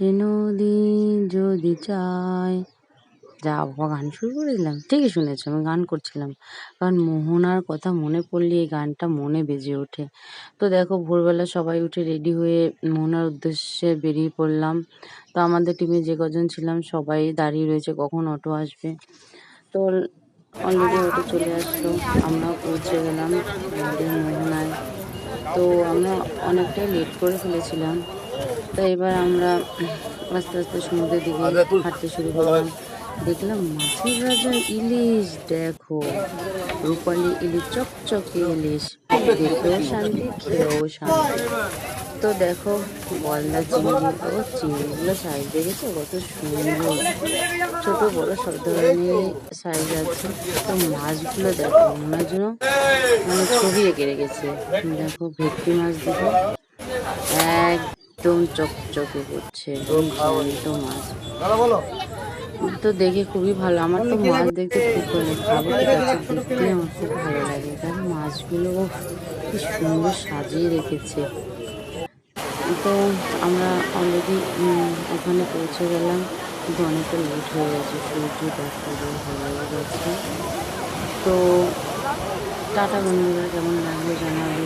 সে নদী যদি চায় যা বাবা, গান শুরু করে দিলাম। ঠিকই শুনেছো, আমি গান করছিলাম। কারণ মোহনার কথা মনে পড়লে এই গানটা মনে বেজে ওঠে। তো দেখো, ভোরবেলা সবাই উঠে রেডি হয়ে মোহনার উদ্দেশ্যে বেরিয়ে পড়লাম। তো আমাদের টিমে যে কজন ছিলাম, সবাই দাঁড়িয়ে রয়েছে, কখন অটো আসবে? তো অলরেডি অটো চলে আসলো। আমরাও পৌঁছে গেলাম আমাদের মোহনায়। তো আমরা অনেকটাই লেট করে ফেলেছিলাম। তো এবার আমরা আস্তে আস্তে সমুদ্রের দিকে হাঁটতে শুরু করলাম। দেখলাম মাছের রাজা ইলিশ দেখো। রূপালি ইলিশ চকচকে ইলিশ। দেখেও শান্তি খেয়েও শান্তি। তো দেখো গলদা চিংড়ি ও চিংড়িগুলো সাইজ দেখেছ? কত সুন্দর। ছোট বড় সব ধরনের সাইজ আছে। তো মাছগুলো দেখো মনে জন্য মানে ছবি এঁকে রেখেছে। দেখো ভেটকি মাছ দেখো। একদম চকচকে করছে জ্যান্ত মাছ। তো দেখে খুবই ভালো। আমার তো মাছ দেখতে খুব ভালো খাব ঠিক দেখতে আমার খুব ভালো লাগে। কারণ মাছগুলো কি সুন্দর সাজিয়ে রেখেছে। তো আমরা অলরেডি ওখানে পৌঁছে গেলাম। কিন্তু অনেকটা লেট হয়ে গেছে। সূর্য দেখা হয়ে গেছে। তো টাটা বন্ধুরা কেমন লাগল জানাবে